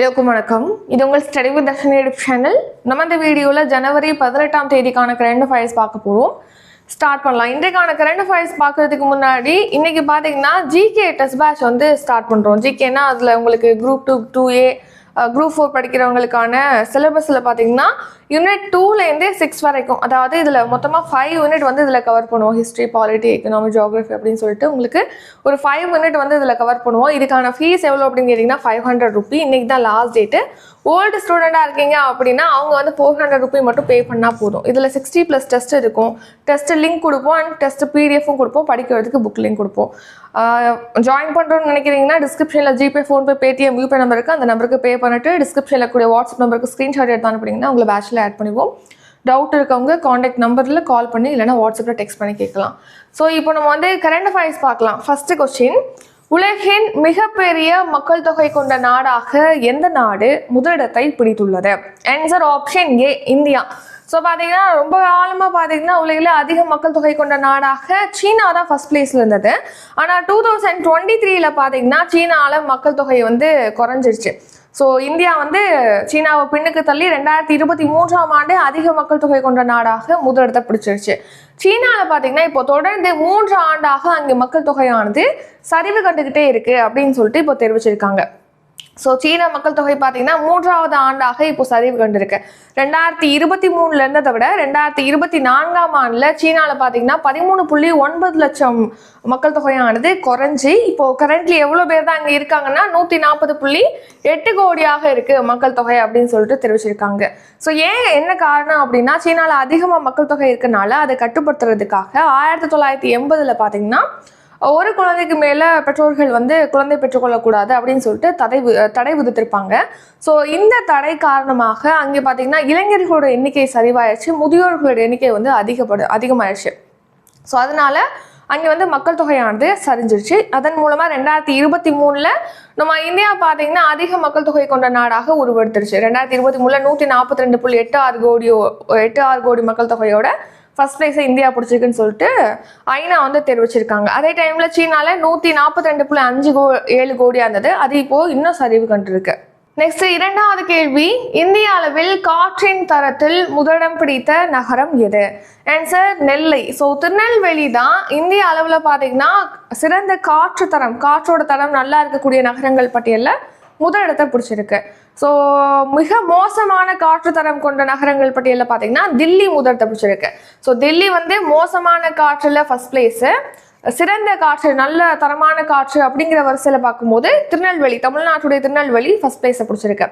எல்லோருக்கும் வணக்கம். இது உங்கள் ஸ்டடி வித் தர்ஷன் சேனல் நம்ம இந்த வீடியோவில் ஜனவரி பதினெட்டாம் தேதிக்கான கரண்ட் அஃபேர்ஸ் பார்க்க போகிறோம் ஸ்டார்ட் பண்ணலாம். இன்றைக்கான கரண்ட் அஃபேர்ஸ் பார்க்கறதுக்கு முன்னாடி இன்றைக்கி பார்த்தீங்கன்னா ஜிகே டெஸ்ட் பேட்ச் வந்து ஸ்டார்ட் பண்ணுறோம் ஜிகேனா அதில் உங்களுக்கு group two two A group four படிக்கிறவங்களுக்கான சிலபஸில் பார்த்தீங்கன்னா யூனிட் டூலேருந்தே சிக்ஸ் வரைக்கும். அதாவது இதில் மொத்தமாக ஃபைவ் யூனிட் வந்து இதில் கவர் பண்ணுவோம். ஹிஸ்ட்ரி பாலிட்டி எக்கனாமி ஜியோகிராஃபி அப்படின்னு சொல்லிட்டு உங்களுக்கு ஒரு ஃபைவ் யூனிட் வந்து இதில் கவர் பண்ணுவோம். இதுக்கான ஃபீஸ் எவ்வளோ அப்படின்னு கேட்டிங்கன்னா ஃபைவ் ஹண்ட்ரட் ருபி இன்றைக்கி தான் லாஸ்ட் டேட்டு ஓல்டு ஸ்டூடெண்ட்டாக இருக்கீங்க அப்படின்னா அவங்க வந்து ஃபோர் ஹண்ட்ரட் ருபீ மட்டும் பே பண்ணால் போதும். இதில் சிக்ஸ்டி ப்ளஸ் டெஸ்ட் இருக்கும். டெஸ்ட் லிங்க் கொடுப்போம் அண்ட் டெஸ்ட் பிடிஎஃப்பும் கொடுப்போம். படிக்கிறதுக்கு புக் லிங்க் கொடுப்போம். ஜாயின் பண்ணுறோம்னு நினைக்கிறீங்கன்னா டிஸ்கிரிப்ஷனில் GPay PhonePe Paytm UPay number இருக்குது அந்த நம்பருக்கு பே பண்ணிட்டு டிஸ்கிரிப்ஷனில் கூடிய வாட்ஸ்அப் நம்பருக்கு ஸ்க்ரீன்ஷாட் எடுத்து அனுப்புனீங்கன்னா உங்களை பேச்சில் ஆட் பண்ணுவோம் டவுட் இருக்கவங்க காண்டாக்ட் நம்பரில் கால் பண்ணி இல்லைனா வாட்ஸ்அப்பில் டெக்ஸ்ட் பண்ணி கேட்கலாம். ஸோ இப்போ நம்ம வந்து கரண்ட் அஃபேர்ஸ் பார்க்கலாம். ஃபஸ்ட்டு கொஸ்டின் உலகின் மிகப்பெரிய மக்கள் தொகை கொண்ட நாடாக எந்த நாடு முதலிடத்தை பிடித்துள்ளது? Answer option A India. So பார்த்தீங்கன்னா ரொம்ப காலமாக பார்த்தீங்கன்னா உலகில் அதிக மக்கள் தொகை கொண்ட நாடாக சீனா தான் ஃபர்ஸ்ட் பிளேஸில் இருந்தது. ஆனால் டூ தௌசண்ட் டுவெண்ட்டி த்ரீல பார்த்தீங்கன்னா சீனாவில் மக்கள் தொகை வந்து குறைஞ்சிருச்சு. ஸோ இந்தியா வந்து சீனாவை பின்னுக்கு தள்ளி ரெண்டாயிரத்தி இருபத்தி மூன்றாம் ஆண்டு அதிக மக்கள் தொகை கொண்ட நாடாக முதலிடத்தை பிடிச்சிருச்சு. சீனாவில் பார்த்தீங்கன்னா இப்போ தொடர்ந்து மூன்று ஆண்டாக அங்கே மக்கள் தொகையானது சரிவு கண்டுக்கிட்டே இருக்கு அப்படின்னு சொல்லிட்டு இப்போ தெரிவிச்சிருக்காங்க. ஸோ சீன மக்கள் தொகை பார்த்தீங்கன்னா மூன்றாவது ஆண்டாக இப்போ சரிவு கண்டிருக்கு. ரெண்டாயிரத்தி இருபத்தி மூணுல இருந்ததை விட ரெண்டாயிரத்தி இருபத்தி நான்காம் ஆண்டில் சீனாவில் பார்த்தீங்கன்னா பதிமூணு புள்ளி ஒன்பது லட்சம் மக்கள் தொகையானது குறைஞ்சி இப்போ கரண்ட்லி எவ்வளோ பேர் தான் அங்கே இருக்காங்கன்னா நூற்றி நாற்பது புள்ளி எட்டு கோடியாக இருக்கு மக்கள் தொகை அப்படின்னு சொல்லிட்டு தெரிவிச்சிருக்காங்க. ஸோ ஏன் என்ன காரணம் அப்படின்னா சீனாவில் அதிகமாக மக்கள் தொகை இருக்கனால அதை கட்டுப்படுத்துறதுக்காக ஆயிரத்தி தொள்ளாயிரத்தி எண்பதில் பார்த்தீங்கன்னா ஒரு குழந்தைக்கு மேலே பெற்றோர்கள் வந்து குழந்தை பெற்றுக்கொள்ளக்கூடாது அப்படின்னு சொல்லிட்டு தடை வி- தடை விதித்திருப்பாங்க. ஸோ இந்த தடை காரணமாக அங்கே பார்த்தீங்கன்னா இளைஞர்களோட எண்ணிக்கை சரிவாயிருச்சு முதியோர்களோட எண்ணிக்கை வந்து அதிகப்படு அதிகமாயிருச்சு. ஸோ அதனால அங்கே வந்து மக்கள் தொகையானது சரிஞ்சிருச்சு. அதன் மூலமாக ரெண்டாயிரத்தி இருபத்தி மூணில் நம்ம இந்தியா பார்த்தீங்கன்னா அதிக மக்கள் தொகை கொண்ட நாடாக உருவெடுத்துருச்சு. ரெண்டாயிரத்தி இருபத்தி மூணில் நூற்றி நாற்பத்தி ரெண்டு புள்ளி எட்டு ஆறு கோடியோ எட்டு ஆறு கோடி மக்கள் தொகையோட ஃபர்ஸ்ட் பிளேஸை இந்தியா பிடிச்சிருக்குன்னு சொல்லிட்டு ஐநா வந்து தெரிவிச்சிருக்காங்க. அதே டைமில் சீனால நூற்றி நாற்பத்தி ரெண்டு புள்ளி அஞ்சு கோ ஏழு கோடியாக இருந்தது. அது இப்போது இன்னும் சரிவு கண்டிருக்கு. நெக்ஸ்ட் இரண்டாவது கேள்வி இந்திய அளவில் காற்றின் தரத்தில் முதலிடம் பிடித்த நகரம் எது? ஆன்சர் நெல்லை. ஸோ திருநெல்வேலி தான் இந்திய அளவில் பார்த்தீங்கன்னா சிறந்த காற்று தரம் காற்றோட தரம் நல்லா இருக்கக்கூடிய நகரங்கள் பட்டியலில் முதலிடத்தை பிடிச்சிருக்கு. ஸோ மிக மோசமான காற்று தரம் கொண்ட நகரங்கள் பட்டியலில் பார்த்தீங்கன்னா தில்லி முதல் பிடிச்சிருக்கு ஸோ தில்லி வந்து மோசமான காற்றில் ஃபர்ஸ்ட் பிளேஸு சிறந்த காற்று நல்ல தரமான காற்று அப்படிங்கிற வரிசையில் பார்க்கும்போது திருநெல்வேலி தமிழ்நாட்டுடைய திருநெல்வேலி ஃபர்ஸ்ட் பிளேஸை பிடிச்சிருக்கு.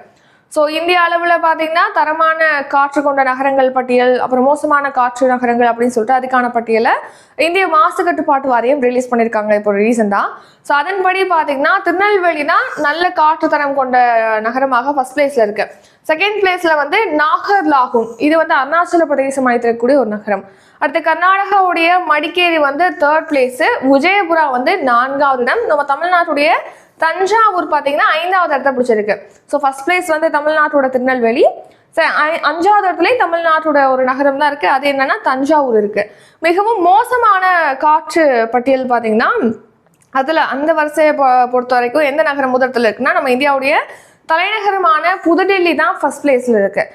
ஸோ இந்திய அளவில் பார்த்தீங்கன்னா தரமான காற்று கொண்ட நகரங்கள் பட்டியல் அப்புறம் மோசமான காற்று நகரங்கள் அப்படின்னு சொல்லிட்டு அதுக்கான பட்டியலை இந்திய மாசு கட்டுப்பாட்டு வாரியம் ரிலீஸ் பண்ணியிருக்காங்க இப்போ ரீசெண்டாக ஸோ அதன்படி பார்த்தீங்கன்னா திருநெல்வேலினா நல்ல காற்று தரம் கொண்ட நகரமாக ஃபர்ஸ்ட் பிளேஸில் இருக்கு. செகண்ட் பிளேஸில் வந்து நாகர் லாகும் இது வந்து அருணாச்சல பிரதேசம் அமைத்திருக்கக்கூடிய ஒரு நகரம். அடுத்து கர்நாடகாவுடைய மடிக்கேரி வந்து தேர்ட் பிளேஸு விஜயபுரா வந்து நான்காவது இடம். நம்ம தமிழ்நாட்டுடைய தஞ்சாவூர் பார்த்தீங்கன்னா ஐந்தாவது இடத்த பிடிச்சிருக்கு. ஸோ ஃபர்ஸ்ட் பிளேஸ் வந்து தமிழ்நாட்டோட திருநெல்வேலி. அஞ்சாவது இடத்துலயும் தமிழ்நாட்டோட ஒரு நகரம் தான் இருக்கு. அது என்னன்னா தஞ்சாவூர் இருக்கு. மிகவும் மோசமான காற்று பட்டியல் பார்த்தீங்கன்னா அதில் அந்த வரிசையை பொறுத்த வரைக்கும் எந்த நகரம் முதலத்தில் இருக்குன்னா நம்ம இந்தியாவுடைய தலைநகரமான புதுடெல்லி தான் ஃபர்ஸ்ட் பிளேஸில் இருக்குது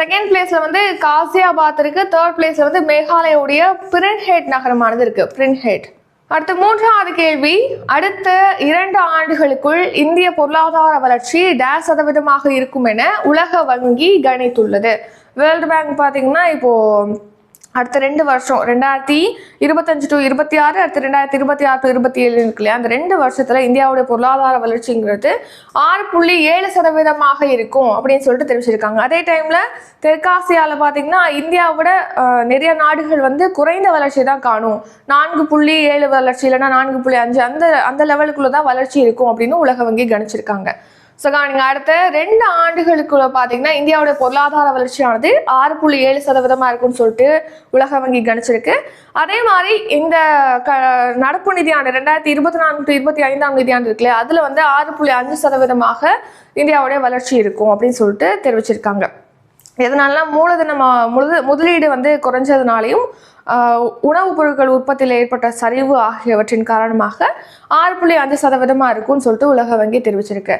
செகண்ட் பிளேஸ்ல வந்து காசியாபாத் இருக்கு. தேர்ட் பிளேஸ்ல வந்து மேகாலயாவுடைய பிரின்ஹேட் நகரமானது இருக்கு. பிரின்ஹேட். அடுத்து மூன்றாவது கேள்வி அடுத்த இரண்டு ஆண்டுகளுக்குள் இந்திய பொருளாதார வளர்ச்சி டேஸ் சதவீதமாக இருக்கும் என உலக வங்கி கணித்துள்ளது. வேர்ல்டு பேங்க் பார்த்தீங்கன்னா இப்போது அடுத்த ரெண்டு வருஷம் ரெண்டாயிரத்தி இருபத்தஞ்சு டு இருபத்தி ஆறு அடுத்து ரெண்டாயிரத்தி இருபத்தி ஆறு டு இருபத்தி ஏழு இருக்கு இல்லையா? அந்த ரெண்டு வருஷத்துல இந்தியாவுடைய பொருளாதார வளர்ச்சிங்கிறது ஆறு புள்ளி ஏழு சதவீதமாக இருக்கும் அப்படின்னு சொல்லிட்டு தெரிவிச்சிருக்காங்க. அதே டைம்ல தெற்காசியாவில் பார்த்தீங்கன்னா இந்தியாவோட நிறைய நாடுகள் வந்து குறைந்த வளர்ச்சி தான் காணும். நான்கு புள்ளி ஏழு வளர்ச்சி இல்லைன்னா நான்கு புள்ளி அஞ்சு அந்த அந்த லெவலுக்குள்ளே தான் வளர்ச்சி இருக்கும் அப்படின்னு உலக வங்கி கணிச்சிருக்காங்க. ஸோ கவனிங்க அடுத்த ரெண்டு ஆண்டுகளுக்குள்ள பார்த்தீங்கன்னா இந்தியாவோட பொருளாதார வளர்ச்சியானது ஆறு புள்ளி ஏழு சதவீதமாக இருக்கும்னு சொல்லிட்டு உலக வங்கி கணிச்சிருக்கு. அதே மாதிரி இந்த க நடப்பு நிதியாண்டு ரெண்டாயிரத்தி இருபத்தி நான்கு டு இருபத்தி ஐந்தாம் நிதியாண்டு இருக்குல்ல அதில் வந்து ஆறு புள்ளி அஞ்சு சதவீதமாக இந்தியாவுடைய வளர்ச்சி இருக்கும் அப்படின்னு சொல்லிட்டு தெரிவிச்சிருக்காங்க. எதனால மூலதனம் முழுது முதலீடு வந்து குறைஞ்சதுனாலையும் உணவுப் பொருட்கள் உற்பத்தியில் ஏற்பட்ட சரிவு ஆகியவற்றின் காரணமாக ஆறு புள்ளி அஞ்சு சதவீதமாக இருக்கும்னு சொல்லிட்டு உலக வங்கி தெரிவிச்சிருக்கு.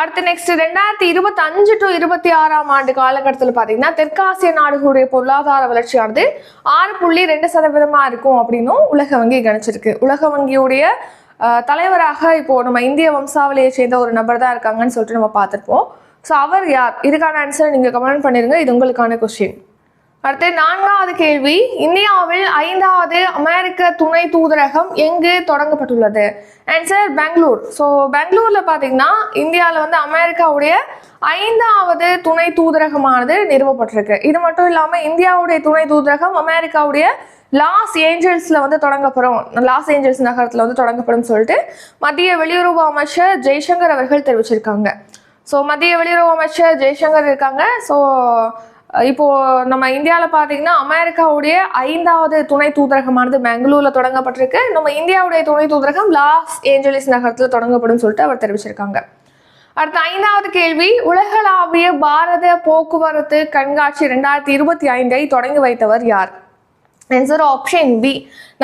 அடுத்து நெக்ஸ்ட் ரெண்டாயிரத்தி இருபத்தஞ்சு டு இருபத்தி ஆறாம் ஆண்டு காலகட்டத்தில் பார்த்தீங்கன்னா தெற்காசிய நாடுகளுடைய பொருளாதார வளர்ச்சியானது ஆறு புள்ளி ரெண்டு சதவீதமாக இருக்கும் அப்படின்னும் உலக வங்கி கணிச்சிருக்கு. உலக வங்கியுடைய தலைவராக இப்போ நம்ம இந்திய வம்சாவளியை சேர்ந்த ஒரு நபர் தான் இருக்காங்கன்னு சொல்லிட்டு நம்ம பார்த்துருப்போம். ஸோ அவர் யார்? இதுக்கான ஆன்சர் நீங்கள் கமெண்ட் பண்ணிருங்க. இது உங்களுக்கான கொஸ்டின் அடுத்து நான்காவது கேள்வி. இந்தியாவில் ஐந்தாவது அமெரிக்க துணை தூதரகம் எங்கு தொடங்கப்பட்டுள்ளது? ஆன்சர் பெங்களூர். ஸோ பெங்களூரில் பார்த்தீங்கன்னா இந்தியாவில் வந்து அமெரிக்காவுடைய ஐந்தாவது துணை தூதரகமானது நிறுவப்பட்டிருக்கு. இது மட்டும் இல்லாமல் இந்தியாவுடைய துணை தூதரகம் அமெரிக்காவுடைய லாஸ் ஏஞ்சல்ஸில் வந்து தொடங்கப்படும். லாஸ் ஏஞ்சல்ஸ் நகரத்தில் வந்து தொடங்கப்படும் சொல்லிட்டு மத்திய வெளியுறவு அமைச்சர் ஜெய்சங்கர் அவர்கள் தெரிவிச்சிருக்காங்க. ஸோ மத்திய வெளியுறவு அமைச்சர் ஜெய்சங்கர் இருக்காங்க. ஸோ இப்போ நம்ம இந்தியாவில் பார்த்தீங்கன்னா அமெரிக்காவுடைய ஐந்தாவது துணை தூதரகமானது பெங்களூர்ல தொடங்கப்பட்டிருக்கு. நம்ம இந்தியாவுடைய துணை தூதரகம் லாஸ் ஏஞ்சலிஸ் நகரத்தில் தொடங்கப்படும் சொல்லிட்டு அவர் தெரிவிச்சிருக்காங்க. அடுத்த ஐந்தாவது கேள்வி உலகளாவிய பாரத போக்குவரத்து கண்காட்சி ரெண்டாயிரத்தி இருபத்தி ஐந்தை தொடங்கி வைத்தவர் யார்? Answer option B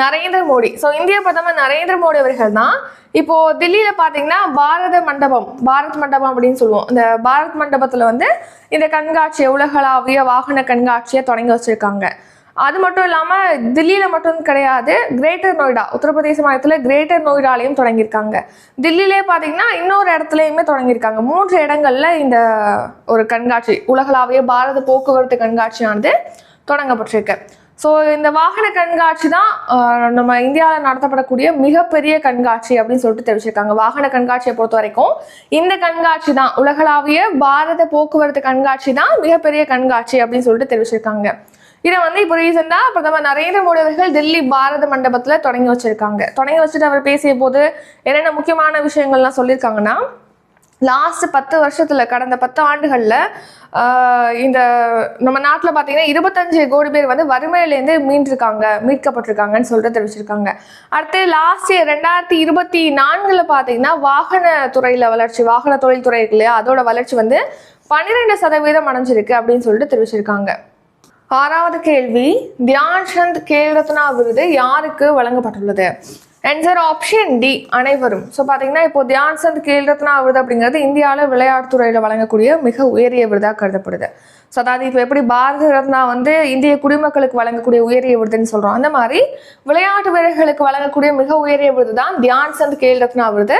Narendra Modi. So இந்திய பிரதமர் நரேந்திர மோடி அவர்கள் தான் இப்போ தில்லியில பாத்தீங்கன்னா பாரத மண்டபம் பாரத் மண்டபம் அப்படின்னு சொல்லுவோம். இந்த பாரத் மண்டபத்துல வந்து இந்த கண்காட்சியை உலகளாவிய வாகன கண்காட்சியை தொடங்கி வச்சிருக்காங்க. அது மட்டும் இல்லாம தில்லியில மட்டும் கிடையாது கிரேட்டர் நொய்டா உத்தரப்பிரதேச மாநிலத்துல கிரேட்டர் நொய்டாலையும் தொடங்கியிருக்காங்க. தில்லியிலே பாத்தீங்கன்னா இன்னொரு இடத்துலையுமே தொடங்கியிருக்காங்க. மூன்று இடங்கள்ல இந்த ஒரு கண்காட்சி உலகளாவிய பாரத போக்குவரத்து கண்காட்சியானது தொடங்கப்பட்டிருக்கு. ஸோ இந்த வாகன கண்காட்சி தான் நம்ம இந்தியாவில் நடத்தப்படக்கூடிய மிகப்பெரிய கண்காட்சி அப்படின்னு சொல்லிட்டு தெரிவிச்சிருக்காங்க. வாகன கண்காட்சியை பொறுத்த வரைக்கும் இந்த கண்காட்சி தான். உலகளாவிய பாரத போக்குவரத்து கண்காட்சி தான் மிகப்பெரிய கண்காட்சி அப்படின்னு சொல்லிட்டு தெரிவிச்சிருக்காங்க. இதை வந்து இப்போ ரீசெண்டாக பிரதமர் நரேந்திர மோடி அவர்கள் டெல்லி பாரத மண்டபத்தில் தொடங்கி வச்சிருக்காங்க. தொடங்கி வச்சுட்டு அவர் பேசிய போது என்னென்ன முக்கியமான விஷயங்கள்லாம் சொல்லியிருக்காங்கன்னா லாஸ்ட் பத்து வருஷத்துல கடந்த பத்து ஆண்டுகள்ல இந்த நம்ம நாட்டில் பார்த்தீங்கன்னா இருபத்தஞ்சு கோடி பேர் வந்து வறுமையிலேருந்து மீண்டிருக்காங்க மீட்கப்பட்டிருக்காங்கன்னு சொல்லிட்டு தெரிவிச்சிருக்காங்க. அடுத்து லாஸ்ட் இயர் ரெண்டாயிரத்தி இருபத்தி நான்கில் பார்த்தீங்கன்னா வாகன துறையில் வளர்ச்சி வாகன தொழில்துறை இருக்கு இல்லையா? அதோட வளர்ச்சி வந்து பன்னிரெண்டு சதவீதம் அடைஞ்சிருக்கு அப்படின்னு சொல்லிட்டு தெரிவிச்சிருக்காங்க. ஆறாவது கேள்வி தியான் சந்த் கேல் ரத்னா விருது யாருக்கு வழங்கப்பட்டுள்ளது? ஆன்சர் ஆப்ஷன் டி அனைவரும். ஸோ பார்த்தீங்கன்னா இப்போ தியான் சந்த் கேல் ரத்னா விருது அப்படிங்கிறது இந்தியாவில் விளையாட்டுத்துறையில் வழங்கக்கூடிய மிக உயரிய விருதாக கருதப்படுது. ஸோ அதாவது இப்போ எப்படி பாரத ரத்னா வந்து இந்திய குடிமக்களுக்கு வழங்கக்கூடிய உயரிய விருதுன்னு சொல்கிறோம் அந்த மாதிரி விளையாட்டு வீரர்களுக்கு வழங்கக்கூடிய மிக உயரிய விருது தான் தியான் சந்த் கேல் ரத்னா விருது.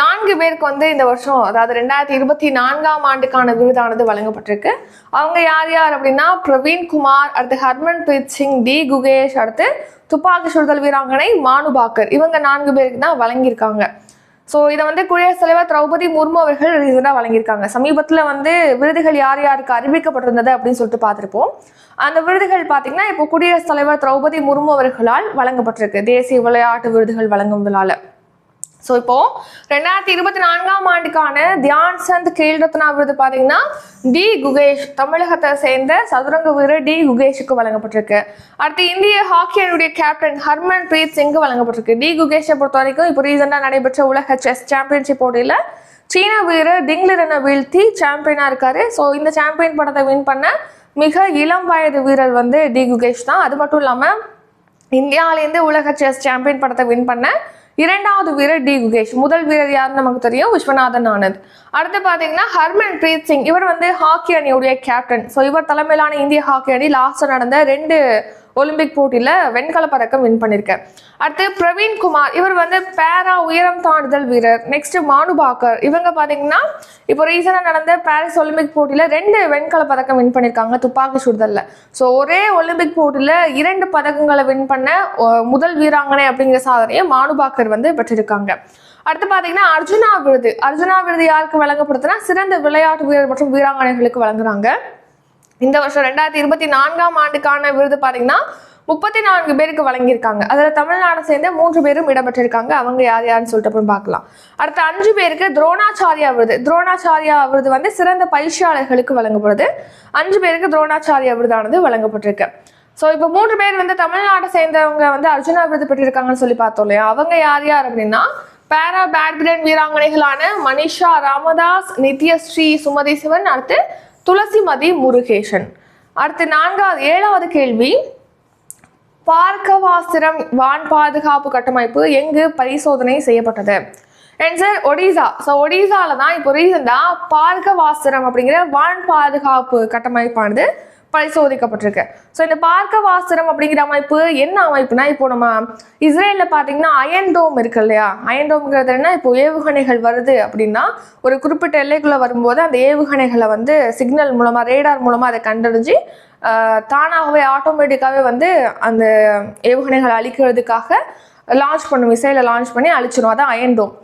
நான்கு பேருக்கு வந்து இந்த வருஷம் அதாவது ரெண்டாயிரத்தி இருபத்தி நான்காம் ஆண்டுக்கான விருதானது வழங்கப்பட்டிருக்கு. அவங்க யார் யார் அப்படின்னா பிரவீன் குமார் அடுத்து ஹர்மன் பிரீத் சிங் டி குகேஷ் அடுத்து துப்பாக்கி சுடுதல் வீராங்கனை மானு பாக்கர். இவங்க நான்கு பேருக்கு தான் வழங்கியிருக்காங்க. ஸோ இதை வந்து குடியரசுத் தலைவர் திரௌபதி முர்மு அவர்கள் ரீசெண்டாக வழங்கியிருக்காங்க. சமீபத்தில் வந்து விருதுகள் யார் யாருக்கு அறிவிக்கப்பட்டிருந்தது அப்படின்னு சொல்லிட்டு பார்த்துருப்போம். அந்த விருதுகள் பார்த்தீங்கன்னா இப்போ குடியரசுத் தலைவர் திரௌபதி முர்மு அவர்களால் வழங்கப்பட்டிருக்கு. தேசிய விளையாட்டு விருதுகள் வழங்கும் விழாவில் ஸோ இப்போ ரெண்டாயிரத்தி இருபத்தி நான்காம் ஆண்டுக்கான தியான் சந்த் கேல் ரத்னா விருது பார்த்தீங்கன்னா டி குகேஷ் தமிழகத்தை சேர்ந்த சதுரங்க வீரர் டி குகேஷுக்கு வழங்கப்பட்டிருக்கு. அடுத்து இந்திய ஹாக்கி அணியுடைய கேப்டன் ஹர்மன் பிரீத் சிங்கு வழங்கப்பட்டிருக்கு. டி குகேஷை பொறுத்த வரைக்கும் இப்போ ரீசெண்டாக நடைபெற்ற உலக செஸ் சாம்பியன்ஷிப் போட்டியில் சீன வீரர் டிங்லிரனை வீழ்த்தி சாம்பியனாக இருக்காரு. ஸோ இந்த சாம்பியன் படத்தை வின் பண்ண மிக இளம் வயது வீரர் வந்து டி குகேஷ் தான். அது மட்டும் இல்லாமல் இந்தியாவிலேருந்து உலக செஸ் சாம்பியன் படத்தை வின் பண்ண இரண்டாவது வீரர் டி குகேஷ். முதல் வீரர் யாருன்னு நமக்கு தெரியும்? விஸ்வநாதன் ஆனந்த் அடுத்து பார்த்தீங்கன்னா ஹர்மன் பிரீத் சிங். இவர் வந்து ஹாக்கி அணியுடைய கேப்டன் ஸோ இவர் தலைமையிலான இந்திய ஹாக்கி அணி லாஸ்ட் நடந்த ரெண்டு ஒலிம்பிக் போட்டியில் வெண்கல பதக்கம் வின் பண்ணியிருக்கார். அடுத்து பிரவீன் குமார் இவர் வந்து பேரா உயரம் தாண்டுதல் வீரர். நெக்ஸ்ட் மானுபாக்கர் இவங்க பார்த்தீங்கன்னா இப்போ ரீசெண்டாக நடந்த பாரிஸ் ஒலிம்பிக் போட்டியில் ரெண்டு வெண்கல பதக்கம் வின் பண்ணியிருக்காங்க துப்பாக்கி சுடுதலில். ஸோ ஒரே ஒலிம்பிக் போட்டியில் இரண்டு பதக்கங்களை வின் பண்ண முதல் வீராங்கனை அப்படிங்கிற சாதனையை மானுபாக்கர் வந்து பெற்றிருக்காங்க. அடுத்து பார்த்தீங்கன்னா அர்ஜுனா விருது. அர்ஜுனா விருது யாருக்கு வழங்கப்படுதுன்னா சிறந்த விளையாட்டு வீரர் மற்றும் வீராங்கனைகளுக்கு வழங்குறாங்க. இந்த வருஷம் ரெண்டாயிரத்தி இருபத்தி நான்காம் ஆண்டுக்கான விருது பார்த்தீங்கன்னா முப்பத்தி நான்கு பேருக்கு வழங்கியிருக்காங்க. அதில் தமிழ்நாடு சேர்ந்த மூன்று பேரும் இடம்பெற்றிருக்காங்க. அவங்க யார் யாருன்னு சொல்லிட்டு அப்புறம் பார்க்கலாம். அடுத்த அஞ்சு பேருக்கு துரோணாச்சாரியா விருது. துரோணாச்சாரியா விருது வந்து சிறந்த பயிற்சியாளர்களுக்கு வழங்கப்படுது. அஞ்சு பேருக்கு துரோணாச்சாரியா விருதானது வழங்கப்பட்டிருக்கு. ஸோ இப்போ மூன்று பேர் வந்து தமிழ்நாட்டை சேர்ந்தவங்க வந்து அர்ஜுனா விருது பெற்றிருக்காங்கன்னு சொல்லி பார்த்தோம் இல்லையா? அவங்க யார் யார் அப்படின்னா பேரா பேட்மிண்டன் வீராங்கனைகளான மனிஷா ராமதாஸ் நித்யஸ்ரீ சுமதி சிவன் அடுத்து துளசிமதி முருகேசன். அடுத்து நான்காவது ஏழாவது கேள்வி. பார்க்கவாசிரம் வான் பாதுகாப்பு கட்டமைப்பு எங்கு பரிசோதனை செய்யப்பட்டது? ஆன்சர் ஒடிசா ஸோ ஒடிசாவில் தான் இப்போ ரீசெண்டாக பார்க்கவாசிரம் அப்படிங்கிற வான் பாதுகாப்பு கட்டமைப்பானது பரிசோதிக்கப்பட்டிருக்கு. ஸோ இந்த பார்க்க வாசனம் அப்படிங்கிற அமைப்பு என்ன அமைப்புனா இப்போ நம்ம இஸ்ரேலில் பார்த்தீங்கன்னா அயன்டோம் இருக்கு இல்லையா? அயன்டோம்ங்கிறது என்ன இப்போ ஏவுகணைகள் வருது அப்படின்னா ஒரு குறிப்பிட்ட எல்லைக்குள்ளே வரும்போது அந்த ஏவுகணைகளை வந்து சிக்னல் மூலமாக ரேடார் மூலமாக அதை கண்டறிஞ்சு தானாகவே ஆட்டோமேட்டிக்காகவே வந்து அந்த ஏவுகணைகளை அழிக்கிறதுக்காக லான்ச் பண்ணும் மிசைலை லான்ச் பண்ணி அழிச்சிடும் அதான் அயன்டோம்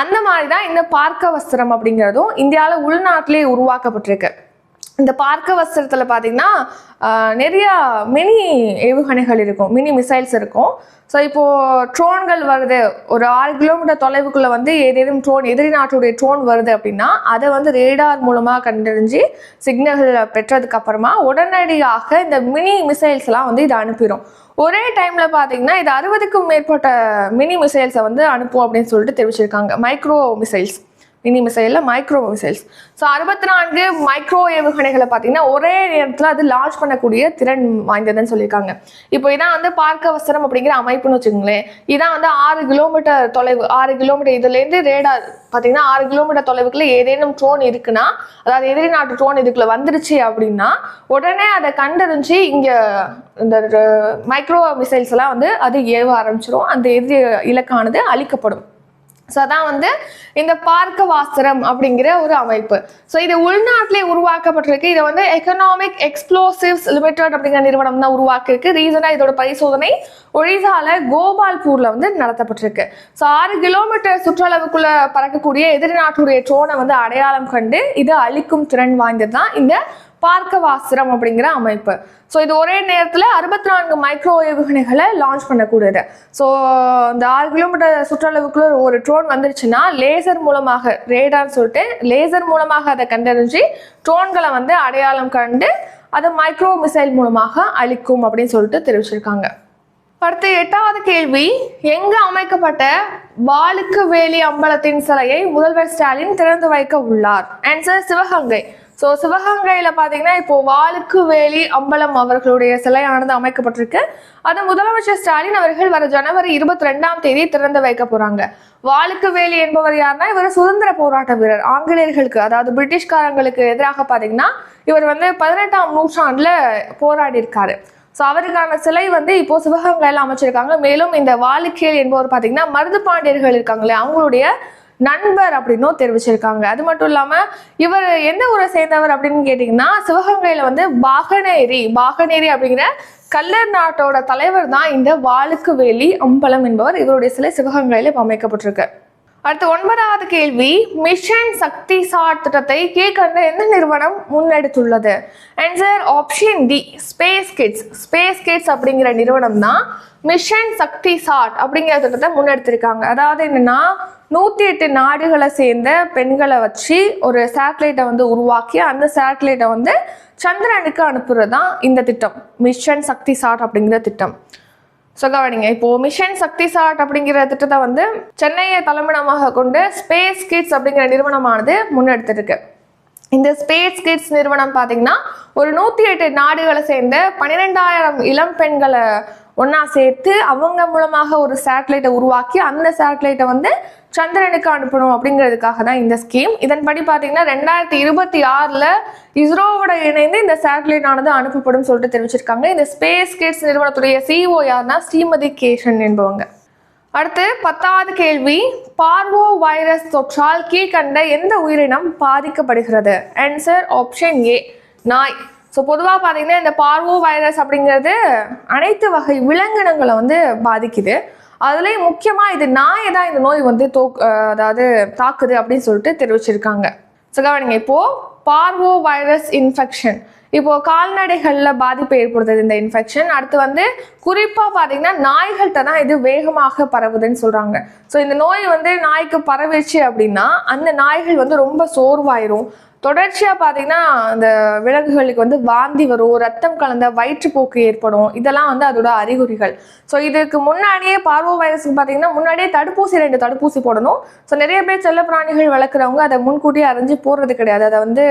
அந்த மாதிரி தான் இந்த பார்க்க வஸ்திரம் அப்படிங்கிறதும் இந்தியாவில் உள்நாட்டிலே உருவாக்கப்பட்டிருக்கு. இந்த பார்க்க வஸ்திரத்தில் பார்த்தீங்கன்னா நிறையா மினி ஏவுகணைகள் இருக்கும் மினி மிசைல்ஸ் இருக்கும். ஸோ இப்போது ட்ரோன்கள் வருது. ஒரு ஆறு கிலோமீட்டர் தொலைவுக்குள்ளே வந்து ஏதேனும் ட்ரோன் எதிரி நாட்டுடைய ட்ரோன் வருது அப்படின்னா அதை வந்து ரேடார் மூலமாக கண்டறிஞ்சு சிக்னல்களை பெற்றதுக்கப்புறமா உடனடியாக இந்த மினி மிசைல்ஸ்லாம் வந்து இதை அனுப்பிடும் ஒரே டைமில் பார்த்தீங்கன்னா இது அறுபதுக்கும் மேற்பட்ட மினி மிசைல்ஸை வந்து அனுப்பும் அப்படின்னு சொல்லிட்டு தெரிவிச்சிருக்காங்க. மைக்ரோ மிசைல்ஸ் மினி மிசைலில் மைக்ரோ மிசைல்ஸ் ஸோ அறுபத்தி நான்கு மைக்ரோ ஏவுகணைகளை பார்த்தீங்கன்னா ஒரே நேரத்தில் அது லான்ச் பண்ணக்கூடிய திறன் வாய்ந்ததுன்னு சொல்லியிருக்காங்க. இப்போ இதான் வந்து பார்க்க அவசரம் அப்படிங்கிற அமைப்புன்னு வச்சுக்கோங்களேன். இதான் வந்து ஆறு கிலோமீட்டர் தொலைவு ஆறு கிலோமீட்டர் இதுலேருந்து ரேடார் பார்த்தீங்கன்னா ஆறு கிலோமீட்டர் தொலைவுக்குள்ள ஏதேனும் ட்ரோன் இருக்குன்னா அதாவது எதிரி நாட்டு ட்ரோன் இதுக்குள்ள வந்துருச்சு அப்படின்னா உடனே அதை கண்டறிஞ்சு இங்கே இந்த மைக்ரோ மிசைல்ஸ் எல்லாம் வந்து அது ஏவ ஆரம்பிச்சிடும் அந்த எதிரி இலக்கானது அழிக்கப்படும். ஸோ அதான் வந்து இந்த பார்க்க வாஸ்திரம் அப்படிங்கிற ஒரு அமைப்பு. ஸோ இது உள்நாட்டிலே உருவாக்கப்பட்டிருக்கு. இதை வந்து எக்கனாமிக் எக்ஸ்ப்ளோசிவ்ஸ் லிமிடெட் அப்படிங்கிற நிறுவனம் தான் உருவாக்கியிருக்கு. ரீசனாக இதோட பரிசோதனை ஒடிசால கோபால்பூரில் வந்து நடத்தப்பட்டிருக்கு. ஸோ ஆறு கிலோமீட்டர் சுற்றளவுக்குள்ள பறக்கக்கூடிய எதிர்நாட்டுடைய ட்ரோனை வந்து அடையாளம் கண்டு இது அழிக்கும் திறன் வாய்ந்தது தான் இந்த பார்க்கவாசிரம் அப்படிங்கிற அமைப்பு. ஸோ இது ஒரே நேரத்தில் அறுபத்தி நான்கு மைக்ரோ ஏவுகணைகளை லான்ச் பண்ணக்கூடியது. ஸோ இந்த ஆறு கிலோமீட்டர் சுற்றளவுக்குள்ள ஒரு ட்ரோன் வந்துருச்சுன்னா லேசர் மூலமாக ரேடார்னு சொல்லிட்டு லேசர் மூலமாக அதை கண்டறிஞ்சு ட்ரோன்களை வந்து அடையாளம் கண்டு அதை மைக்ரோ மிசைல் மூலமாக அழிக்கும் அப்படின்னு சொல்லிட்டு தெரிவிச்சிருக்காங்க. அடுத்து எட்டாவது கேள்வி எங்கு அமைக்கப்பட்ட வாளுக்கு வேலி அம்பலத்தின் சிலையை முதல்வர் ஸ்டாலின் திறந்து வைக்க உள்ளார்? ஆன்சர் சிவகங்கை. ஸோ சிவகங்கையில் பார்த்தீங்கன்னா இப்போ வாளுக்கு வேலி அம்பலம் அவர்களுடைய சிலையானது அமைக்கப்பட்டிருக்கு. அது முதலமைச்சர் ஸ்டாலின் அவர்கள் வர ஜனவரி இருபத்தி ரெண்டாம் தேதி திறந்து வைக்க போறாங்க. வாளுக்கு வேலி என்பவர் யாருன்னா இவர் சுதந்திர போராட்ட வீரர் ஆங்கிலேயர்களுக்கு அதாவது பிரிட்டிஷ்காரங்களுக்கு எதிராக பார்த்தீங்கன்னா இவர் வந்து பதினெட்டாம் நூற்றாண்டுல போராடி இருக்காரு ஸோ அவருக்கான சிலை வந்து இப்போ சிவகங்கையில் அமைச்சிருக்காங்க. மேலும் இந்த வாலிக்கேல் என்பவர் பார்த்தீங்கன்னா மருது பாண்டியர்கள் இருக்காங்களே அவங்களுடைய நண்பர் அப்படின்னும் தெரிவிச்சிருக்காங்க. அது மட்டும் இல்லாமல் இவர் எந்த ஊரை சேர்ந்தவர் அப்படின்னு கேட்டிங்கன்னா சிவகங்கையில் வந்து பாகனேரி பாகனேரி அப்படிங்கிற கல்லர் நாட்டோட தலைவர் தான் இந்த வாளுக்கு வேலி அம்பலம் என்பவர். இவருடைய சிலை சிவகங்கையில் இப்போ அமைக்கப்பட்டிருக்கு. அடுத்து ஒன்பதாவது கேள்வி மிஷன் சக்தி சாட் திட்டத்தை கீழ்கண்ட எந்த நிறுவனம் முன்னெடுத்துள்ளது? Answer option D space kids space kids அப்படிங்கிற நிறுவனம் தான் மிஷன் சக்தி சாட் அப்படிங்கிற திட்டத்தை முன்னெடுத்திருக்காங்க. அதாவது என்னன்னா நூற்றி எட்டு நாடுகளை சேர்ந்த பெண்களை வச்சு ஒரு சேட்டலைட்டை வந்து உருவாக்கி அந்த சேட்டலைட்டை வந்து சந்திரனுக்கு அனுப்புறது தான் இந்த திட்டம். மிஷன் சக்தி சாட் அப்படிங்கிற திட்டம். ஸோ கவனிங்க இப்போ மிஷன் சக்தி சாட் அப்படிங்கிற திட்டத்தை வந்து சென்னையை தலைமையிடமாக கொண்டு ஸ்பேஸ் கிட்ஸ் அப்படிங்கிற நிறுவனமானது முன்னெடுத்துருக்கு. இந்த ஸ்பேஸ் கிட்ஸ் நிறுவனம் பார்த்தீங்கன்னா ஒரு நூற்றி எட்டு நாடுகளை சேர்ந்த பன்னிரெண்டாயிரம் இளம் பெண்களை ஒன்றா சேர்த்து அவங்க மூலமாக ஒரு சேட்டலைட்டை உருவாக்கி அந்த சேட்டலைட்டை வந்து சந்திரனுக்கு அனுப்பணும் அப்படிங்கிறதுக்காக தான் இந்த ஸ்கீம் இதன்படி பார்த்தீங்கன்னா ரெண்டாயிரத்தி இருபத்தி ஆறில் இஸ்ரோவோட இணைந்து இந்த சேட்டலைட் ஆனது அனுப்பப்படும் சொல்லிட்டு தெரிவிச்சிருக்காங்க. இந்த ஸ்பேஸ் கிட்ஸ் நிறுவனத்துடைய சிஇஓ யார்னா ஸ்ரீமதி கேஷன் என்பவங்க. அடுத்து பத்தாவது கேள்வி பார்வோ வைரஸ் தொற்றால் கீழ்கண்ட எந்த உயிரினம் பாதிக்கப்படுகிறது? ஆன்சர் ஆப்ஷன் ஏ நாய். ஸோ பொதுவாக பார்த்தீங்கன்னா இந்த பார்வோ வைரஸ் அப்படிங்கிறது அனைத்து வகை விலங்கினங்களை வந்து பாதிக்குது. அதுலேயும் முக்கியமாக இது நாயை தான் இந்த நோய் வந்து தோக் அதாவது தாக்குது அப்படின்னு சொல்லிட்டு தெரிவிச்சிருக்காங்க. ஸோ கவனிங்க இப்போது பார்வோ வைரஸ் இன்ஃபெக்ஷன். இப்போ கால்நடைகளில் பாதிப்பு ஏற்படுத்துது இந்த இன்ஃபெக்ஷன். அடுத்து வந்து குறிப்பாக பார்த்தீங்கன்னா நாய்கள்கிட்ட தான் இது வேகமாக பரவுதுன்னு சொல்கிறாங்க ஸோ இந்த நோய் வந்து நாய்க்கு பரவிச்சு அப்படின்னா அந்த நாய்கள் வந்து ரொம்ப சோர்வாயிரும். தொடர்ச்சியாக பார்த்தீங்கன்னா அந்த விலங்குகளுக்கு வந்து வாந்தி வரும் ரத்தம் கலந்த வயிற்றுப்போக்கு ஏற்படும். இதெல்லாம் வந்து அதோட அறிகுறிகள். ஸோ இதுக்கு முன்னாடியே பார்வோ வைரஸ்க்கு பார்த்தீங்கன்னா முன்னாடியே தடுப்பூசி ரெண்டு தடுப்பூசி போடணும். ஸோ நிறைய பேர் செல்ல பிராணிகள் வளர்க்குறவங்க அதை முன்கூட்டியே அறிஞ்சு போடுறது கிடையாது. அதை வந்து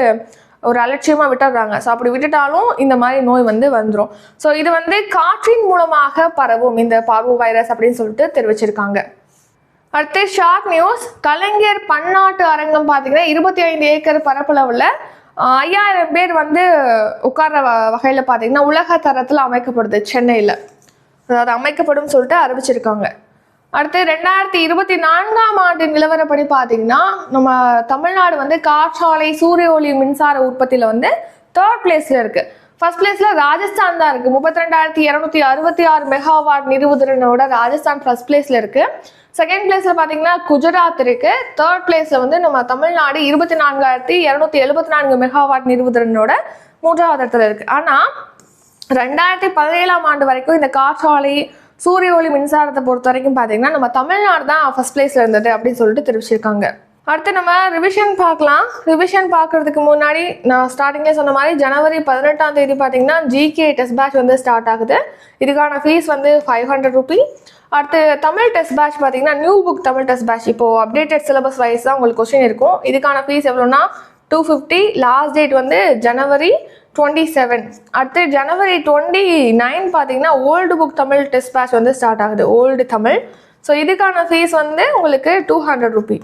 ஒரு அலட்சியமாக விட்டுடுறாங்க ஸோ அப்படி விட்டுட்டாலும் இந்த மாதிரி நோய் வந்து வந்துடும் ஸோ இது வந்து காற்றின் மூலமாக பரவும் இந்த பார்வோ வைரஸ் அப்படின்னு சொல்லிட்டு தெரிவிச்சிருக்காங்க. அடுத்து ஷார்ட் நியூஸ் கலைஞர் பன்னாட்டு அரங்கம் பார்த்தீங்கன்னா இருபத்தி ஐந்து ஏக்கர் பரப்பளவில் ஐயாயிரம் பேர் வந்து உட்கார்ற வ- பார்த்தீங்கன்னா உலக தரத்தில் அமைக்கப்படுது சென்னையில். அதாவது அமைக்கப்படும் சொல்லிட்டு அறிவிச்சிருக்காங்க. அடுத்து ரெண்டாயிரத்தி இருபத்தி நான்காம் ஆண்டு நிலவரப்படி பார்த்தீங்கன்னா நம்ம தமிழ்நாடு வந்து காற்றாலை சூரிய ஒளி மின்சார உற்பத்தியில் வந்து தேர்ட் பிளேஸில் இருக்குது ஃபர்ஸ்ட் பிளேஸ்ல ராஜஸ்தான் தான் இருக்கு. முப்பத்தி ரெண்டாயிரத்தி இரநூத்தி அறுபத்தி ஆறு மெகாவாட் நிறுவுதிறனோட ராஜஸ்தான் ஃபர்ஸ்ட் பிளேஸ்ல இருக்கு. செகண்ட் பிளேஸ்ல பாத்தீங்கன்னா குஜராத் இருக்கு. தேர்ட் பிளேஸ்ல வந்து நம்ம தமிழ்நாடு இருபத்தி நான்காயிரத்தி இரநூத்தி எழுபத்தி நான்கு மெகாவாட் நிறுவுதிறனோட மூன்றாவது இடத்துல இருக்கு. ஆனா ரெண்டாயிரத்தி பதினேழாம் ஆண்டு வரைக்கும் இந்த காற்றாலை சூரிய ஒளி மின்சாரத்தை பொறுத்த வரைக்கும் பார்த்தீங்கன்னா நம்ம தமிழ்நாடு தான் ஃபர்ஸ்ட் பிளேஸ்ல இருந்தது அப்படின்னு சொல்லிட்டு தெரிவிச்சிருக்காங்க. அடுத்து நம்ம ரிவிஷன் பார்க்கலாம். ரிவிஷன் பார்க்கறதுக்கு முன்னாடி நான் ஸ்டார்டிங்கே சொன்ன மாதிரி ஜனவரி பதினெட்டாம் தேதி பார்த்தீங்கன்னா ஜிகே டெஸ்ட் பேட்ச் வந்து ஸ்டார்ட் ஆகுது. இதுக்கான ஃபீஸ் வந்து ஃபைவ் ஹண்ட்ரட் ருபி அடுத்து தமிழ் டெஸ்ட் பேட்ச் பார்த்தீங்கன்னா new book Tamil test batch இப்போது அப்டேட்டட் சிலபஸ் வைஸ் தான் உங்களுக்கு கொஸ்டின் இருக்கும். இதுக்கான ஃபீஸ் எவ்வளோன்னா டூ ஃபிஃப்டி லாஸ்ட் டேட் வந்து ஜனவரி டுவெண்ட்டி செவன் அடுத்து ஜனவரி டுவெண்ட்டி நைன் பார்த்தீங்கன்னா old book Tamil test batch வந்து ஸ்டார்ட் ஆகுது. ஓல்டு தமிழ். ஸோ இதுக்கான ஃபீஸ் வந்து உங்களுக்கு டூ ஹண்ட்ரட் ருபி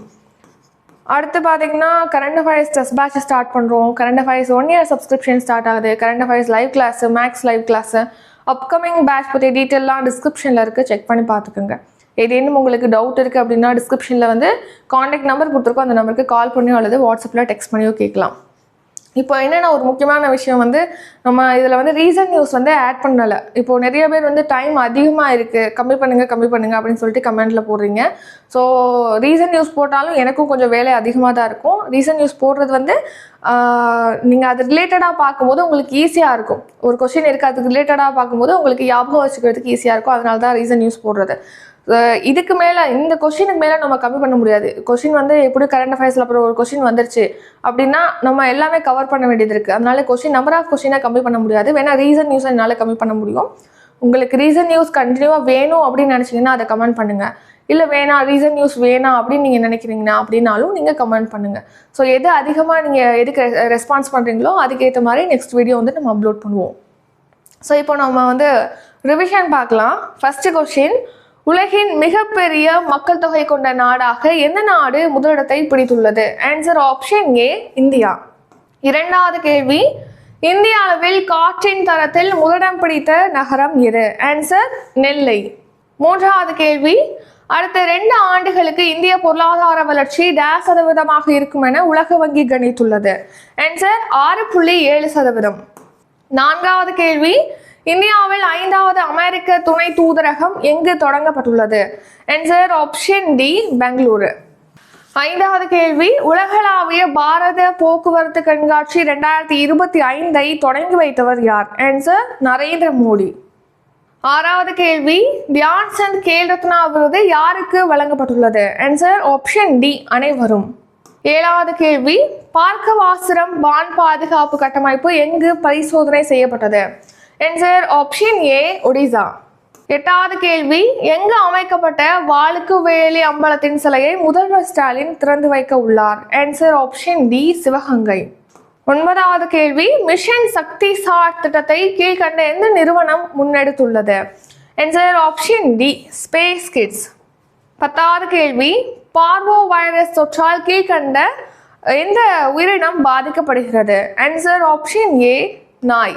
அடுத்து பார்த்தீங்கன்னா current affairs test batch start பண்ணுறோம் current affairs one year subscription start ஆகுது. Current affairs live class max live class upcoming batch பற்றி டீட்டெயிலாம் டிஸ்கிரிப்ஷனில் இருக்குது செக் பண்ணி பார்த்துக்கோங்க ஏதேனும் உங்களுக்கு டவுட் இருக்குது அப்படின்னா டிஸ்கிரிப்ஷனில் வந்து காண்டாக்ட் நம்பர் கொடுத்துருக்கோம். அந்த நம்பருக்கு கால் பண்ணியோ அல்லது வாட்ஸ்அப்பில் டெக்ஸ்ட் பண்ணியோ கேட்கலாம். இப்போ என்னென்ன ஒரு முக்கியமான விஷயம் வந்து நம்ம இதில் வந்து ரீசன் நியூஸ் வந்து ஆட் பண்ணலை. இப்போது நிறைய பேர் வந்து டைம் அதிகமாக இருக்குது கம்மி பண்ணுங்கள் கம்மி பண்ணுங்கள் அப்படின்னு சொல்லிட்டு கமெண்ட்டில் போடுறீங்க. ஸோ ரீசன் நியூஸ் போட்டாலும் எனக்கும் கொஞ்சம் வேலை அதிகமாக தான் இருக்கும். ரீசன் நியூஸ் போடுறது வந்து நீங்கள் அது ரிலேட்டடாக பார்க்கும்போது உங்களுக்கு ஈஸியாக இருக்கும். ஒரு கொஷின் இருக்குது அதுக்கு ரிலேட்டடாக பார்க்கும்போது உங்களுக்கு ஞாபகம் வச்சுக்கிறதுக்கு ஈஸியாக இருக்கும். அதனால தான் ரீசன் நியூஸ் போடுறது. இதுக்கு மேலே இந்த கொஷினுக்கு மேலே நம்ம கம்மி பண்ண முடியாது. கொஷின் வந்து எப்படி கரண்ட் அஃபேர்ஸில் அப்புறம் ஒரு கொஷின் வந்துருச்சு அப்படின்னா நம்ம எல்லாமே கவர் பண்ண வேண்டியது இருக்குது அதனால கொஷின் நம்பர் ஆஃப் கொஷினாக கம்மி பண்ண முடியாது. வேணால் ரீசன் நியூஸ் என்னால் கம்மி பண்ண முடியும். உங்களுக்கு ரீசன் நியூஸ் கண்டினியூவாக வேணும் அப்படின்னு நினச்சிங்கன்னா அதை கமெண்ட் பண்ணுங்கள் இல்லை வேணாம் ரீசன் நியூஸ் வேணாம் அப்படின்னு நீங்கள் நினைக்கிறீங்கன்னா அப்படின்னாலும் நீங்கள் கமெண்ட் பண்ணுங்கள் ஸோ எது அதிகமாக நீங்கள் எதுக்கு ரெஸ்பான்ஸ் பண்ணுறீங்களோ அதுக்கேற்ற மாதிரி நெக்ஸ்ட் வீடியோ வந்து நம்ம அப்லோட் பண்ணுவோம். ஸோ இப்போ நம்ம வந்து ரிவிஷன் பார்க்கலாம். ஃபஸ்ட்டு கொஷின் உலகின் மிகப்பெரிய மக்கள் தொகை கொண்ட நாடாக எந்த நாடு முதலிடத்தை பிடித்துள்ளது? Answer option A India. இரண்டாவது கேள்வி இந்திய அளவில் காற்றின் தரத்தில் முதலிடம் பிடித்த நகரம் எது? ஆன்சர் நெல்லை. மூன்றாவது கேள்வி அடுத்த ரெண்டு ஆண்டுகளுக்கு இந்திய பொருளாதார வளர்ச்சி டேஸ் சதவீதமாக இருக்கும் என உலக வங்கி கணித்துள்ளது. ஆன்சர் ஆறு புள்ளி ஏழு சதவீதம். நான்காவது கேள்வி இந்தியாவில் ஐந்தாவது அமெரிக்க துணை தூதரகம் எங்கு தொடங்கப்பட்டுள்ளது? Answer option D Bengaluru. ஐந்தாவது கேள்வி உலகளாவிய பாரத போக்குவரத்து கண்காட்சி ரெண்டாயிரத்தி இருபத்தி ஐந்தை தொடங்கி வைத்தவர் யார்? ஆன்சர் நரேந்திர மோடி. ஆறாவது கேள்வி தியான்சந்த் கேல் ரத்னா விருது யாருக்கு வழங்கப்பட்டுள்ளது? ஆன்சர் ஆப்ஷன் டி அனைவரும். ஏழாவது கேள்வி பார்க்கவாசுரம் வான் பாதுகாப்பு கட்டமைப்பு எங்கு பரிசோதனை செய்யப்பட்டது? ஆன்சர் ஆப்ஷன் ஏ ஒடிசா எட்டாவது கேள்வி எங்கு அமைக்கப்பட்ட வாளுக்கு வேலி அம்பலத்தின் சிலையை முதல்வர் ஸ்டாலின் திறந்து வைக்க உள்ளார்? Answer option D Sivaganga. ஒன்பதாவது கேள்வி மிஷன் சக்தி சார் திட்டத்தை கீழ்கண்ட எந்த நிறுவனம் முன்னெடுத்துள்ளது? Answer option D space kids பத்தாவது கேள்வி பார்வோ வைரஸ் தொற்றால் கீழ்கண்ட எந்த உயிரினம் பாதிக்கப்படுகிறது? ஆன்சர் ஆப்ஷன் ஏ நாய்.